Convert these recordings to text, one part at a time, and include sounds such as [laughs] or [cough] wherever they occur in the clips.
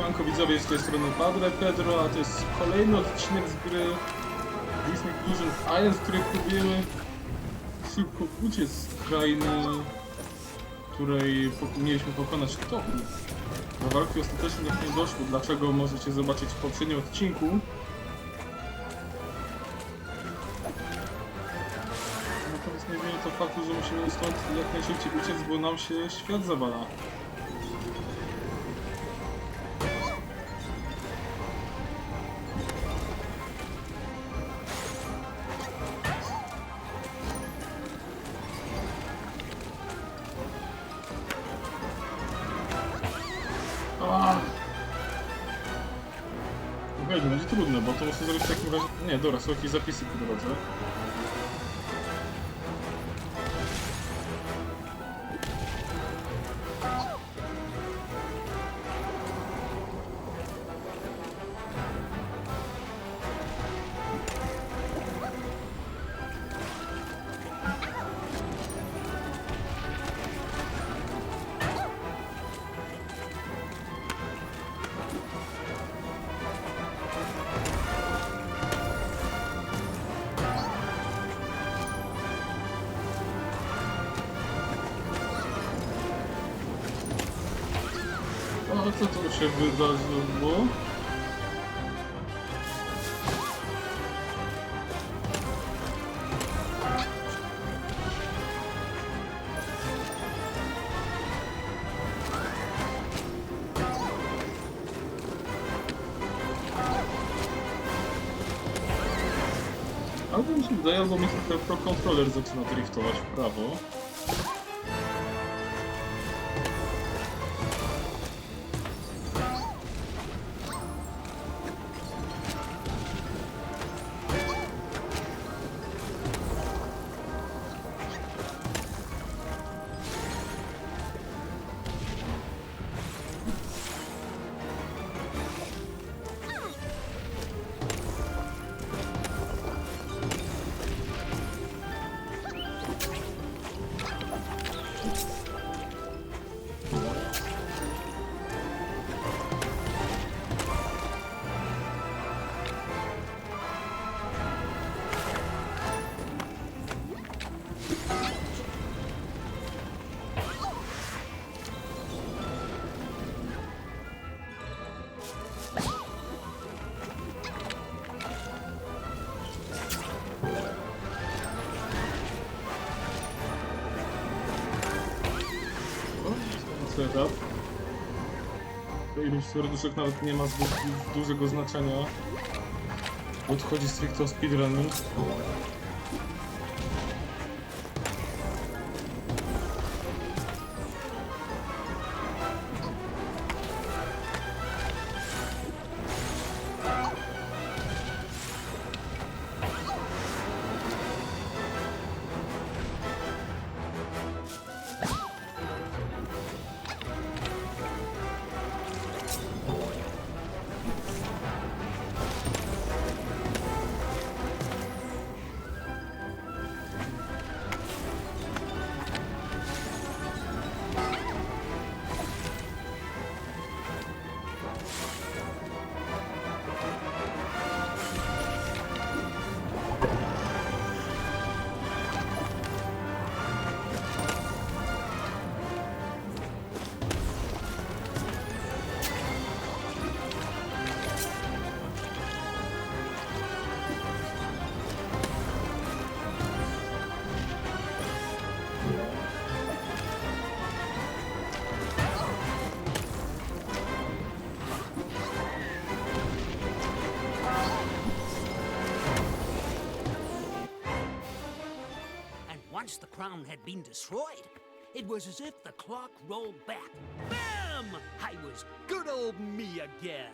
Siemanko widzowie, z tej strony Padre Pedro, a to jest kolejny odcinek z gry Disney Fusion Alliance, w której próbujemy szybko uciec z krainy, której mieliśmy pokonać Toku. Do walki ostatecznie tak nie doszło, dlaczego możecie zobaczyć w poprzednim odcinku. Natomiast nie zmieni to faktu, że musimy stąd jak najszybciej uciec, bo nam się świat zawala. Dobra, są jakieś zapisy po drodze. O, co tu się wydarzyło? Albo mi się wydaje, albo mi trochę Pro Controller zaczyna driftować w prawo. To ilość serduszek nawet nie ma zbyt du- dużego znaczenia. Odchodzi stricte o speedrunning. Once the crown had been destroyed, it was as if the clock rolled back. Bam! I was good old me again.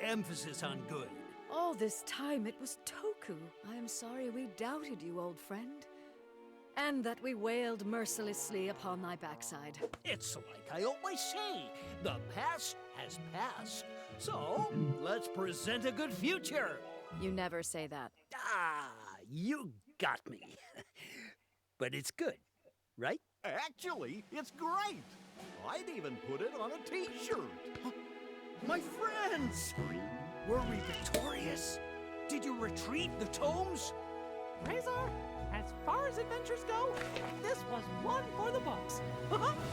Emphasis on good. All this time it was Toku. I am sorry we doubted you, old friend. And that we wailed mercilessly upon thy backside. It's like I always say the past has passed. So, let's present a good future. You never say that. Ah, you got me. [laughs] but it's good, right? Actually, it's great. I'd even put it on a t-shirt. [gasps] My friends! Were we victorious? Did you retrieve the tomes? Razor, as far as adventures go, this was one for the books. [laughs]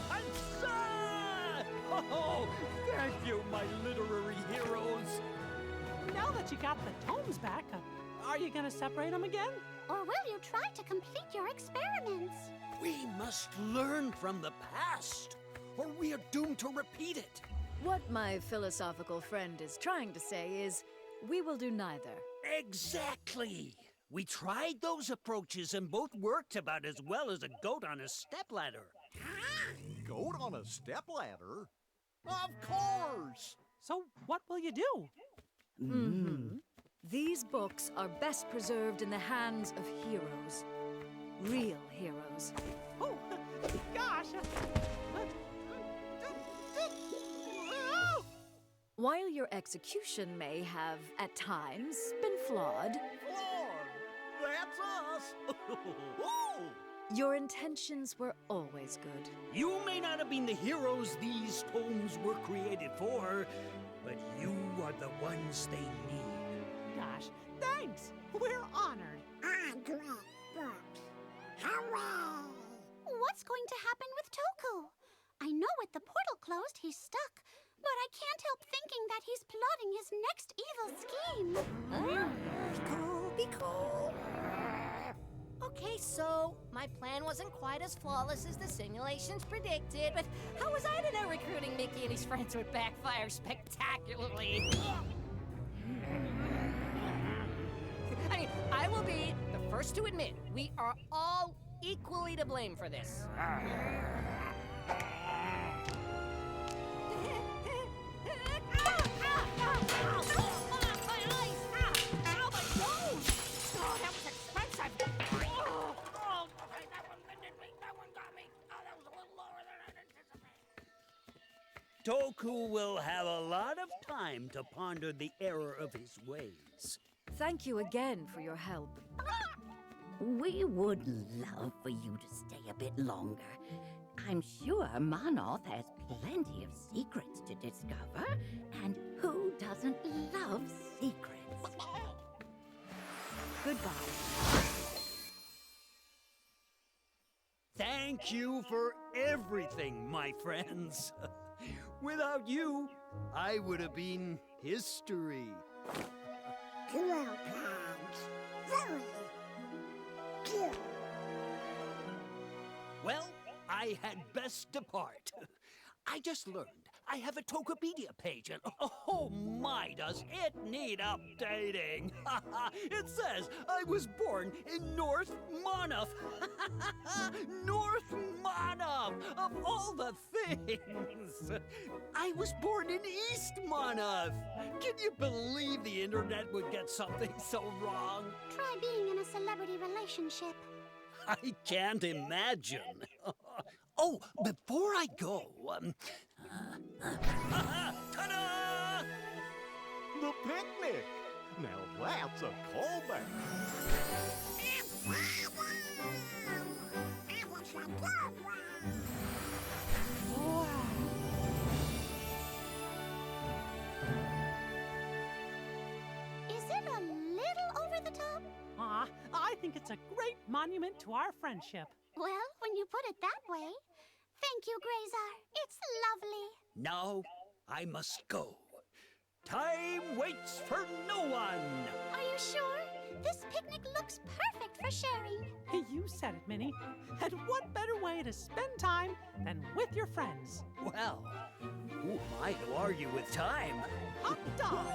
Huzzah! Oh, thank you, my literary heroes! now that you got the tomes back, uh, are you gonna separate them again? Or will you try to complete your experiments? We must learn from the past, or we are doomed to repeat it. What my philosophical friend is trying to say is we will do neither. Exactly! We tried those approaches and both worked about as well as a goat on a stepladder. Goat on a stepladder? Of course! So, what will you do? Mhm. These books are best preserved in the hands of heroes. Real heroes. Oh, [laughs] gosh. While your execution may have, at times, been flawed, Lord, that's us! [laughs] your intentions were always good. You may not have been the heroes these tomes were created for, but you are the ones they need. Gosh, thanks. We're honored. Ah, great books. Hooray! What's going to happen with Toku? I know with the portal closed, he's stuck, but I can't help thinking that he's plotting his next evil scheme. Be cool, be cool. Okay, so my plan wasn't quite as flawless as the simulations predicted, but how was I to know recruiting Mickey and his friends would backfire spectacularly? First to admit we are all equally to blame for this. Toku will have a lot of time to ponder the error of his ways. Thank you again for your help. We would love for you to stay a bit longer. I'm sure Monoth has plenty of secrets to discover, and who doesn't love secrets? Goodbye. Thank you for everything, my friends. [laughs] Without you, I would have been history. Well, I had best depart. I just learned I have a Tokopedia page, and oh my, does it need updating! [laughs] it says I was born in North Monmouth. [laughs] North Monmouth, of all the things! I was born in East Monmouth. Can you believe the internet would get something so wrong? Try being in a celebrity relationship. I can't imagine. [laughs] oh, before I go, um, ta-da! The picnic! Now that's a callback. Is it a little over the top? Aw, I think it's a great monument to our friendship. Well, when you put it that way. Thank you, Grazar. It's lovely. Now I must go. Time waits for no one. Are you sure? This picnic looks perfect for sharing. You said it, Minnie. And what better way to spend time than with your friends? Well, who am I to argue with time? Hot dog!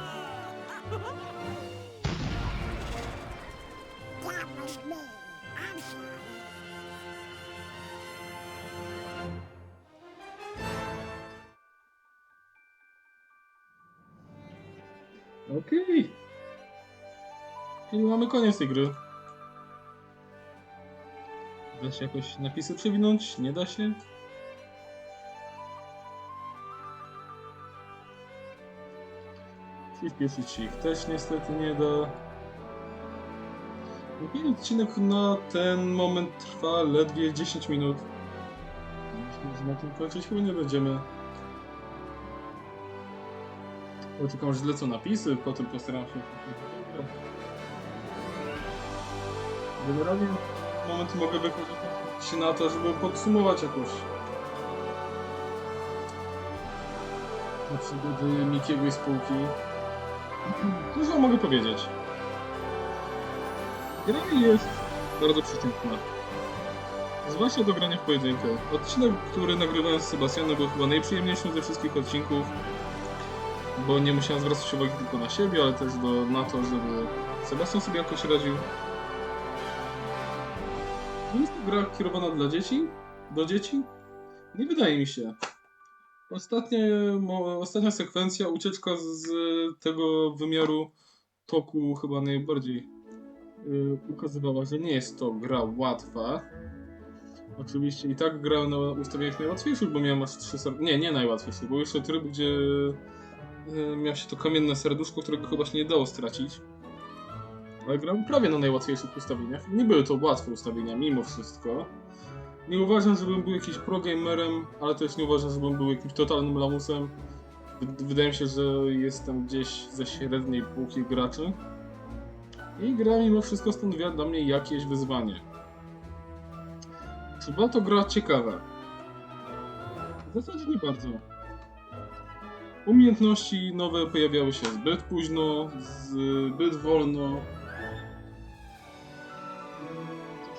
[laughs] [laughs] [laughs] Okej. Czyli mamy koniec tej gry. Da się jakoś napisy przewinąć? Nie da się? Przyspieszyć ich też niestety nie da. Drugi odcinek na ten moment trwa ledwie 10 minut. Może na tym kończyć chyba nie będziemy. Poczekam, aż zlecą napisy, potem postaram się... Generalnie moment mogę wykorzystać się na to, żeby podsumować jakoś przygody Mikiego i spółki. Wam mogę powiedzieć? Gra jest bardzo przeciętna. Zwłaszcza do grania w pojedynkę. Odcinek, który nagrywałem z Sebastianem był chyba najprzyjemniejszym ze wszystkich odcinków, bo nie musiałem zwracać uwagi tylko na siebie, ale też do, na to, żeby Sebastian sobie jakoś radził. Jest to gra kierowana dla dzieci? Do dzieci? Nie wydaje mi się. Ostatnie, ostatnia sekwencja, ucieczka z tego wymiaru toku chyba najbardziej y, ukazywała, że nie jest to gra łatwa. Oczywiście i tak grałem na ustawieniach najłatwiejszych, bo miałem aż trzy ser... Nie, nie najłatwiejszych, był jeszcze tryb, gdzie y, miał się to kamienne serduszko, którego chyba się nie dało stracić. Ale grałem prawie na najłatwiejszych ustawieniach. Nie były to łatwe ustawienia, mimo wszystko. Nie uważam, żebym był jakimś pro-gamerem, ale też nie uważam, żebym był jakimś totalnym lamusem. Wy- Wydaje mi się, że jestem gdzieś ze średniej półki graczy. I gra mimo wszystko stanowiła dla mnie jakieś wyzwanie. Czy była to gra ciekawa? W zasadzie nie bardzo. Umiejętności nowe pojawiały się zbyt późno, zbyt wolno.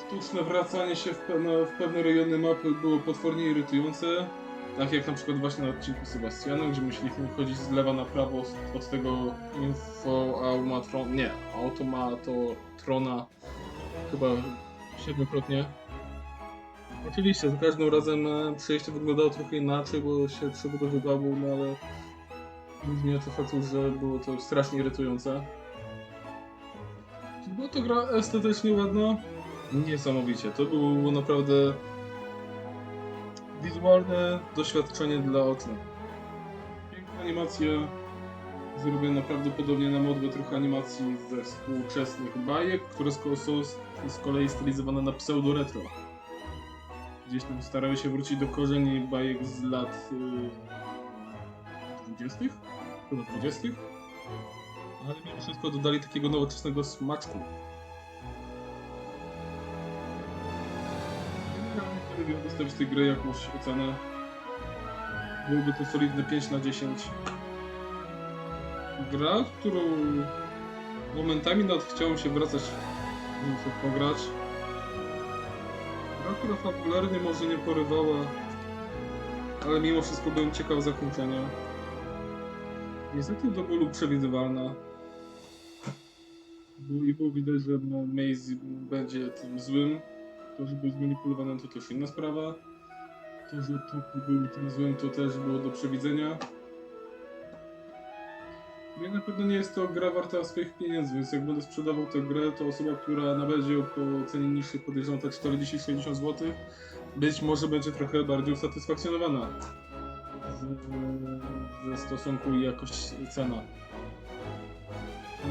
Sztuczne wracanie się w pewne, w pewne rejony mapy było potwornie irytujące. Tak jak na przykład właśnie na odcinku z Sebastianem, gdzie musieliśmy chodzić z lewa na prawo od tego info automatron... nie, automatrona chyba siedmiokrotnie. Oczywiście, za każdym razem e, przejście wyglądało trochę inaczej, bo się przebudowywało, no ale nie zmienia to faktu, że było to strasznie irytujące. Była to gra estetycznie ładna? Niesamowicie. To było naprawdę wizualne doświadczenie dla oczu. Piękna animacja, zrobiona prawdopodobnie na modłę trochę animacji ze współczesnych bajek, które są z, kolei stylizowane na pseudo-retro. Gdzieś tam starały się wrócić do korzeni bajek z lat y, 20. Chyba 20. Ale mimo wszystko dodali takiego nowoczesnego smaczku. Gdybym postawić tej gry jakąś ocenę, byłoby to solidne 5 na 10. Gra, którą momentami nawet chciałem się wracać, sobie pograć. Gra, która fabularnie może nie porywała, ale mimo wszystko byłem ciekaw zakończenia. Niestety do bólu przewidywalna. I było widać, że no, Maze będzie tym złym. To, że był zmanipulowany, to też inna sprawa. To, że Toku był tym złym, to też było do przewidzenia. Ja na pewno nie jest to gra warta swoich pieniędzy, więc jak będę sprzedawał tę grę, to osoba, która ją po cenie niższej podejrzewam te 40-60 zł, być może będzie trochę bardziej usatysfakcjonowana ze stosunku jakość cena.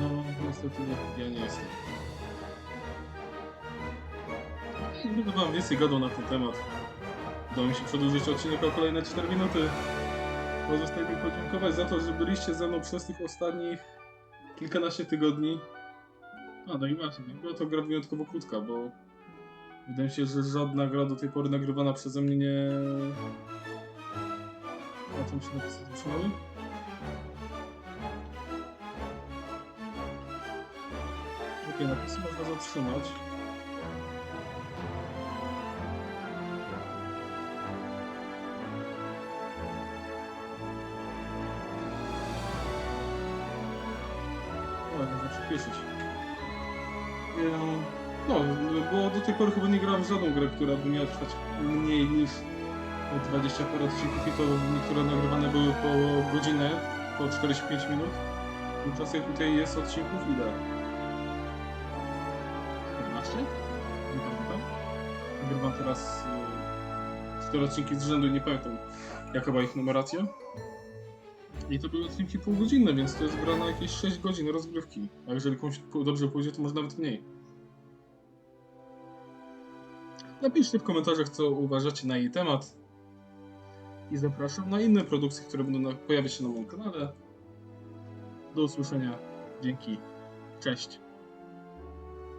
No, niestety nie, ja nie jestem. I będę wam więcej gadał na ten temat. Udało mi się przedłużyć odcinek o kolejne 4 minuty. Pozostaje mi podziękować za to, że byliście ze mną przez tych ostatnich kilkanaście tygodni. A, no i właśnie, była to gra wyjątkowo krótka, bo wydaje mi się, że żadna gra do tej pory nagrywana przeze mnie nie... Na czym się zatrzymały? Okej, napisy można zatrzymać. Eee, No, bo do tej pory chyba nie grałem w żadną grę, która by miała trwać mniej niż 20 parę odcinków i to niektóre nagrywane były po godzinę, po 45 minut. Tymczasem tutaj jest odcinków ile? 14? Nie pamiętam. Nagrywam teraz y, 4 odcinki z rzędu, nie pamiętam jaka była ich numeracja. I to były odcinki półgodzinne, więc to jest gra na jakieś 6 godzin rozgrywki. A jeżeli komuś dobrze pójdzie, to może nawet mniej. Napiszcie w komentarzach, co uważacie na jej temat. i zapraszam na inne produkcje, które będą pojawiać się na moim kanale. Do usłyszenia. Dzięki. Cześć.